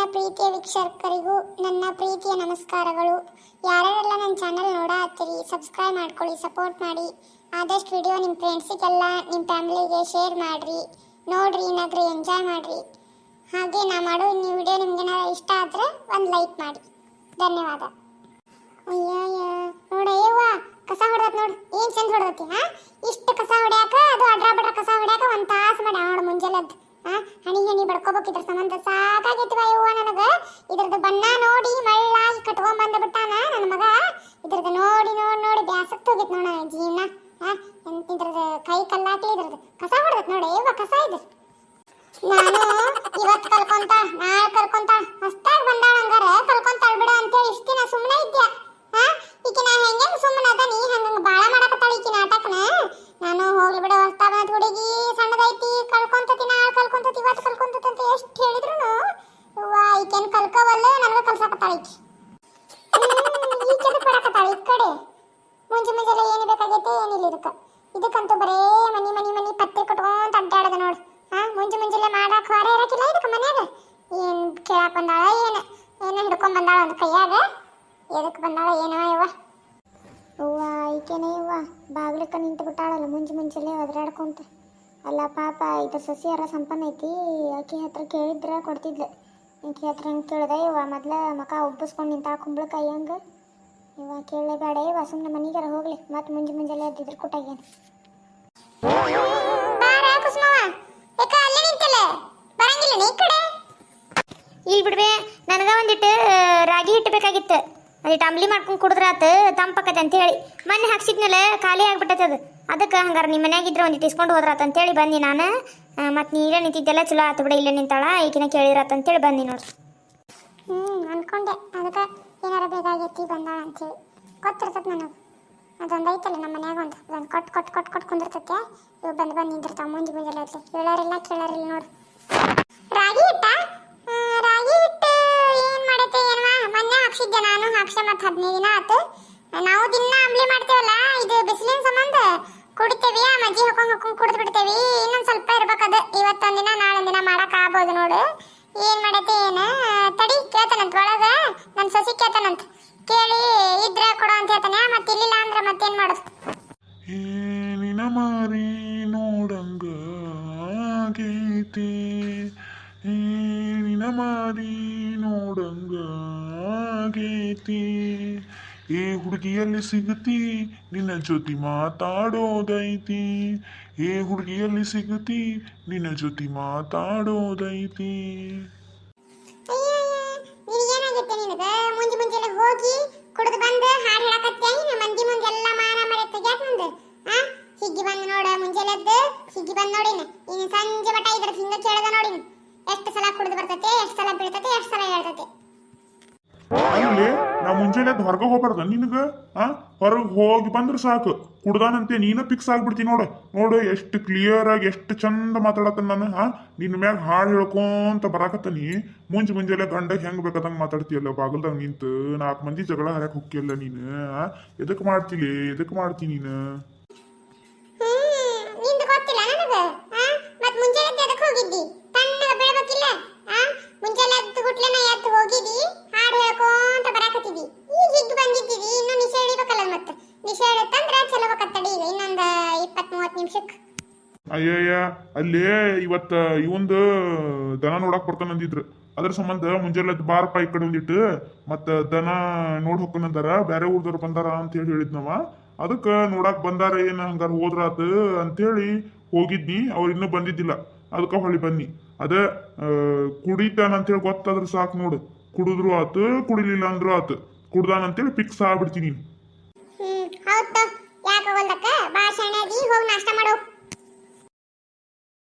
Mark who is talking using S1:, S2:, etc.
S1: ನನ್ನ ಪ್ರೀತಿಯ ವೀಕ್ಷಕರಿಗೂ ನನ್ನ ಪ್ರೀತಿಯ ನಮಸ್ಕಾರಗಳು. ಯಾರ್ಯಾರೆಲ್ಲ ನನ್ನ ಚಾನಲ್ ನೋಡ ಹತ್ತಿರಿ ಸಬ್ಸ್ಕ್ರೈಬ್ ಮಾಡ್ಕೊಳ್ಳಿ ಸಪೋರ್ಟ್ ಮಾಡಿ. ಆದಷ್ಟು ವಿಡಿಯೋ ನಿಮ್ಮ ಫ್ರೆಂಡ್ಸಿಗೆಲ್ಲ ನಿಮ್ಮ ಫ್ಯಾಮಿಲಿಗೆ ಶೇರ್ ಮಾಡಿರಿ. ನೋಡಿರಿ ಏನಾದರೂ ಎಂಜಾಯ್ ಮಾಡಿರಿ. ಹಾಗೆ ನಾ ಮಾಡೋ ನೀವು ವಿಡಿಯೋ ನಿಮ್ಗೇನಾದ್ರು ಇಷ್ಟ ಆದರೆ ಒಂದು ಲೈಕ್ ಮಾಡಿ. ಧನ್ಯವಾದ. ಅಯ್ಯಯ್ಯ, ನೋಡಯ್ಯವ್ವ, ಕಸ ಹೊಡೆದ್ ನೋಡು. ಏನು ಚಂದ ಹೊಡೆದತಿ, ಹಾಂ? ಇಷ್ಟು ಕಸ ಹೊಡ್ಯಾಕ ಅದು ಅಡ್ರ ಬಡ್ರ ಕಸ ಹೊಡ್ಯಾಕ ಒಂದ್ ತಾಸು ಮಾಡಿ ನೋಡು ಮುಂಜಾನೆದ್ದು ಹಾ ಹನಿ ಹನಿ ಬಡ್ಕೋಬೇಕಿದ್ರ ಸಂಬಂಧ ಸಾಕಾಗೈತಿವ ಯವ್ವ ನನಗ ಇದ್ರದ್ದು ಬಣ್ಣ ನೋಡಿ ಮಳ್ಳಾಗಿ ಕಟ್ಕೊಂಡ್ ಬಂದ ಬಿಟ್ಟಾನ ನನ್ನ ಮಗ ಇದ್ರದ್ದು ನೋಡಿ ನೋಡಿ ನೋಡಿ ಬ್ಯಾಸಕ್ ಹೋಗಿತ್ ನೋಡ ಜೀವನ ಹಾ ಎಂತ ಇದ್ರದ್ದು ಕೈ ಕಲ್ಲಾಕ್ಲಿ ಇದ್ರದ್ದು ಕಸ ಹೊಡೆದತ್ ನೋಡಿ ಯವ್ವ ಕಸ ನಾನು ಇವತ್ತು ಕಲ್ಕೊಂತ ನಾಳೆ ಕಲ್ಕೊಂತ ಹೊಸ್ದಾಗ್ ಬಂದಾಳ ಹಂಗಾರೆ ಕಲ್ಕೊಂತಾಳ ಬಿಡ ಅಂತೇಳಿ ಇಷ್ಟು ದಿನ ಸುಮ್ಮನೆ ಇದ್ಯಾ? ಹಾ? ಈಕಿ ನಾ ಹೆಂಗೆ ಸುಮ್ಮನೆ ಅದ ನೀ ಬಾಳ ಮಾಡಕತ್ತಾಳ ಈಕಿ ನಾಟಕನ? ನಾನು ಹೋಗ್ಲಿ ಬಿಡ ಹೊಸ್ತಾಗ ಬಂದ ಹುಡುಗಿ, ಸಣ್ಣದೈತಿ ಕಲ್ಕೊಂತತಿ ನಾಳೆ ಕಲ್ಕೊಂತತಿ ಇವತ್ತು ಕಲ್ಕೊಂತತಿ ಅಂತ ಎಷ್ಟು ಹೇಳಿದ್ರು ಈಕೇನ್ ಕಲ್ಕೋವಲ್ಲ, ನನಗ ಕಲ್ಸಕತ್ತಾಳ ಈಕಿ. ಪಡಕತ್ತಾಳ ಈ ಕಡೆ? ಮುಂಜೆ ಮುಂಜಾನೆ ಏನು ಬೇಕಾಗೈತೆ ಏನಿಲ್ಲ ಇದಕ್ಕೆ. ಇದಕ್ಕಂತೂ ಬರೇ ಮನಿ ಮನಿ ಮನಿ ಪತ್ತೆ ಕಟ್ಕೊಂತ ಅಡ್ಡಾಡದ ನೋಡು ಹಾ ಮುಂಜೆ ಮುಂಜಾನೆ ಮಾಡಾಕ ಹೊರ ಇರಕಿಲ್ಲ ಇದಕ್ಕ ಮನ್ಯಾಗ ಕೇಳಾಕ್ ಬಂದಾಳ? ಏನ ಏನ ಹಿಡ್ಕೊಂಡ್ ಬಂದಾಳ ಒಂದು ಕೈಯಾಗ? ಎದಕ್ಕೆ ಬಂದಾಳ ಏನೋ ಇವ? ಅವ್ವ, ಈಕೆನೇ ಇವ್ವ ಬಾಗ್ಲಕ್ಕ ನಿಂತು ಬಿಟ್ಟಾಳಲ್ಲ, ಮುಂಜಿ ಮುಂಚೆಲೆ ಒದರಾಡ್ಕೊಂತ. ಅಲ್ಲ ಪಾಪ, ಇದು ಸಸಿಯಾರ ಸಂಪನ್ನ ಐತಿ, ಆಕೆ ಹತ್ರ ಕೇಳಿದ್ರೆ ಕೊಡ್ತಿದ್ಲು. ಆಕೆ ಹತ್ರ ಹಂಗೆ ಕೇಳ್ದೆ, ಇವ ಮೊದ್ಲ ಮಕ ಉಬ್ಬಿಸ್ಕೊಂಡು ನಿಂತಾಳ ಕುಂಬಳಕಾಯಿ ಹಂಗೆ ಇವ ಕೇಳಲೇಬೇಡ ಇವ ಸುಮ್ಮನೆ ಮನೆಗಾರ ಹೋಗ್ಲಿ, ಮತ್ತೆ ಮುಂಜಿ ಮುಂಜಾನೆ ಎದ್ದಿದ್ರು ಕೊಟ್ಟಾಗೇನು
S2: ರಾಗಿ ಇಟ್ಬೇಕಾಗಿತ್ತು ಬೇಕಾಗಿತ್ತು ಅದಿಟ್ಟು ಅಂಬ್ಲಿ ಮಾಡ್ಕೊಂಡು ಕುಡಿದ್ರಾತ ಅಂತ ಹೇಳಿ. ಮೊನ್ನೆ ಹಾಕ್ಸಿದ್ನಲ್ಲ, ಖಾಲಿ ಆಗ್ಬಿಟ್ಟೈತೆ ಅದು. ಅದಕ್ಕೆ ಹಂಗಾರೆ ನಿಮ್ಮ ಮನ್ಯಾಗಿದ್ರೆ ಒಂದಿಟ್ಟು ಇಸ್ಕೊಂಡು ಹೋದ್ರಾತ ಅಂತೇಳಿ ಬಂದಿ ನಾನು. ಮತ್ತು ನೀರೇ ನಿಂತಿದ್ದೆಲ್ಲ ಚಲೋ ಆತು ಬಿಡ, ಇಲ್ಲೇ ನಿಂತಾಳ, ಈಕಿನ ಕೇಳಿರಾತ ಅಂತೇಳಿ ಬಂದಿ ನೋಡ್ರಿ.
S1: ಹ್ಞೂ ಅನ್ಕೊಂಡೆ. ಅದಕ್ಕೆ ಏನಾರ ಬೇಕಾಗೈತಿ, ಬಂದಾಳ ಅಂತೇಳಿ ಗೊತ್ತಿರ್ತದೆ ನನಗೆ. ಅದೊಂದು ಐತಲ್ಲ ನಮ್ಮ ಮನ್ಯಾಗ ಒಂದು. ಅದೊಂದು ಕೊಟ್ಟು ಕೊಟ್ಟು ಕೊಟ್ಟು ಕೊಟ್ಟು ಕುಂದಿರ್ತೈತೆ. ಇವು ಬಂದು ಬಂದು ನಿಂದಿರ್ತಾವೆ ಮುಂಜಿ ಮುಂಜಾನೆ ಐತ್ಲೆ ಹೇಳೋರಿಲ್ಲ ಕೇಳೋರಿಲ್ಲ ನೋಡು ನಾವು ದಿನ ಅಂಬ್ಲಿ ಮಾಡ್ತೇವಲ್ಲ, ಇದು ಬಿಸಿಲಿನ ಸಂಬಂಧ. ಕುಡಿತೇವಿ, ಆ ಮಜ್ಜಿ ಹಾಕೊಂಡ್ ಹಾಕೊಂಡ್ ಕುಡಿದು ಬಿಡ್ತೇವಿ. ಇನ್ನೊಂದ್ ಸ್ವಲ್ಪ ಇರ್ಬೇಕದ ಇವತ್ತೊಂದಿನ, ನಾಳೊಂದಿನ ಮಾಡಕ್ ಆಗ್ಬೋದು ನೋಡು. ಏನ್ ಮಾಡೈತಿ ಏನ? ತಡಿ, ಕೇಳ್ತಾನಂತ ಒಳಗ. ನನ್ನ ಸಸಿ ಕೇಳ್ತಾನಂತ. ಕೇಳಿ, ಇದ್ರೆ ಕೊಡು ಅಂತ ಹೇಳ್ತಾನೆ. ಮತ್ತೆ ಇಲ್ಲಿಲ್ಲ ಅಂದ್ರೆ ಮತ್ತೇನ್ ಮಾಡೋದು?
S3: ಏನಿನ ಮಾರಿ ನೋಡಂಗ ಆಗೈತಿ. ಏನಿನ ಮಾರಿ ನೋಡಂಗ ಆಗೈತಿ. ಏ ಹುಡುಗಿಯಲ್ಲಿ ಸಿಗುತ್ತಿ ನಿನ್ನ ಜೊತೆ ಮಾತಾಡೋದೈತಿ. ಏ ಹುಡುಗಿಯಲ್ಲಿ ಸಿಗುತ್ತಿ ನಿನ್ನ ಜೊತೆ ಮಾತಾಡೋದೈತಿ.
S1: ಹೋಗಿ ಕುಡಿದು ಬಂದು ಹಾಡು ಹೇಳಕತ್ತೆ ಇನ್ನು ಮಂದಿ ಮುಂದೆಲ್ಲ ಮಾನ ಮರೆ ತೆಗ್ಯಾಕ ನಂದು ಆ? ಹಿಗ್ಗಿ ಬಂದು ನೋಡ ಮುಂಜಾನೆ ಎದ್ದು ಹಿಗ್ಗಿ ಬಂದು ನೋಡಿನ? ಇನ್ನು ಸಂಜೆ ಮಟ ಇದ್ರ ಹಿಂಗ ಕೇಳದ ನೋಡಿನ? ಎಷ್ಟು ಸಲ ಕುಡಿದು ಬರ್ತತೆ ಎಷ್ಟು ಸಲ ಬೀಳ್ತತೆ ಎಷ್ಟು ಸಲ ಹೇಳ್ತತೆ?
S3: ಅಲ್ಲಿ ನಾ ಮುಂಜಾನೆ ಹೊರಗೆ ಹೋಗ್ಬಾರ್ದ. ನಿನಗ, ಆ, ಹೊರಗೆ ಹೋಗಿ ಬಂದ್ರೆ ಸಾಕು. ಕುಡ್ದಾನಂತೆ, ನೀನ ಫಿಕ್ಸ್ ಆಗ್ಬಿಡ್ತೀನಿ ನೋಡು. ನೋಡು, ಎಷ್ಟು ಕ್ಲಿಯರ್ ಆಗಿ, ಎಷ್ಟು ಚಂದ ಮಾತಾಡತ್ತ ನಾನು ಹಾ ನಿನ್ನ ಮ್ಯಾಗ ಹಾಡು ಹೇಳ್ಕೊಂತ ಬರಾಕತ್ತನಿ. ಮುಂಜ್ ಮುಂಜಾನೆ ಗಂಡ ಹೆಂಗ್ ಬೇಕಾದಂಗ ಮಾತಾಡ್ತೀಯಲ್ಲ, ಬಾಗಲ್ದಾಗ ನಿಂತು ನಾಲ್ಕು ಮಂದಿ ಜಗಳ ಹರಕ್ ಹೊಕ್ಕಿಯಲ್ಲ ನೀನು ಎದಕ್ ಮಾಡ್ತಿಲಿ, ಎದಕ್ ಮಾಡ್ತಿ ನೀನು
S1: ಹ್ಮ್ ನಿಂದು ಗೊತ್ತಿಲ್ಲ ನನಗ ಆ ಮತ್ ಮುಂಜಾನೆ ಎದ್ದು ಎದಕ್ ಹೋಗಿದ್ದಿ ತಣ್ಣಗ ಬೀಳ್ಬೇಕಿಲ್ಲ ಆ ಮುಂಜಾನೆ ಎದ್ದು ಗುಟ್ಲೆನ ಎದ್ದು ಹೋಗಿದಿ ಹಾಡು ಹೇಳ್ಕೊಂತ ಬರಾಕತ್ತಿದಿ ಈಗ ಹಿಗ್ಗಿ ಬಂದಿದ್ದೀವಿ ಇನ್ನು ನಿಶೆ ಹಿಡಿಬೇಕಲ್ಲ ಮತ್ತೆ ನಿಶೆ ಹಿಡಿತಂದ್ರ ಚಲೋ ಬೇಕತ್ತಡಿ ಈಗ ಇನ್ನೊಂದು ಇಪ್ಪತ್ತ್ ಮೂವತ್ತು ನಿಮಿಷಕ್ಕೆ
S3: ಅಯ್ಯಯ್ಯ ಅಲ್ಲಿ ಇವತ್ತ ಇವಂದು ದನ ನೋಡಕ್ ಬರ್ತಾನ ಅಂದಿದ್ರು. ಅದ್ರ ಸಂಬಂಧ ಮುಂಜಾನೆ ಬಾರ ಬಾರಪ್ಪ ಈ ಕಡೆ ಒಂದಿಟ್ಟು ಮತ್ತ ದನ ನೋಡ್ ಹೋಗ್ಕೊಂಡಂದಾರ ಬೇರೆ ಊರ್ದವ್ರು ಬಂದಾರ ಅಂತ ಹೇಳಿ ಹೇಳಿದ್ನವ. ಅದಕ್ಕ ನೋಡಕ್ ಬಂದಾರ ಏನು ಹಂಗಾರ ಹೋದ್ರಾತು ಅಂತೇಳಿ ಹೋಗಿದ್ನಿ ಅವ್ರು ಇನ್ನೂ ಬಂದಿದ್ದಿಲ್ಲ. ಅದಕ್ಕೆ ಹೊಳಿ ಬನ್ನಿ. ಅದ ಕುಡಿತಾನ ಅಂತೇಳಿ ಗೊತ್ತಾದ್ರ ಸಾಕು ನೋಡು. ಕುಡಿದ್ರು ಆತು ಕುಡಿಲಿಲ್ಲ ಅಂದ್ರು ಆತು. ಕುಡ್ದಾನ ಅಂತೇಳಿ ಫಿಕ್ಸ್ ಆಗ್ಬಿಡ್ತೀನಿ
S1: ಹೌದು? ಹೋಗಿ ನಾಷ್ಟ ಮಾಡು.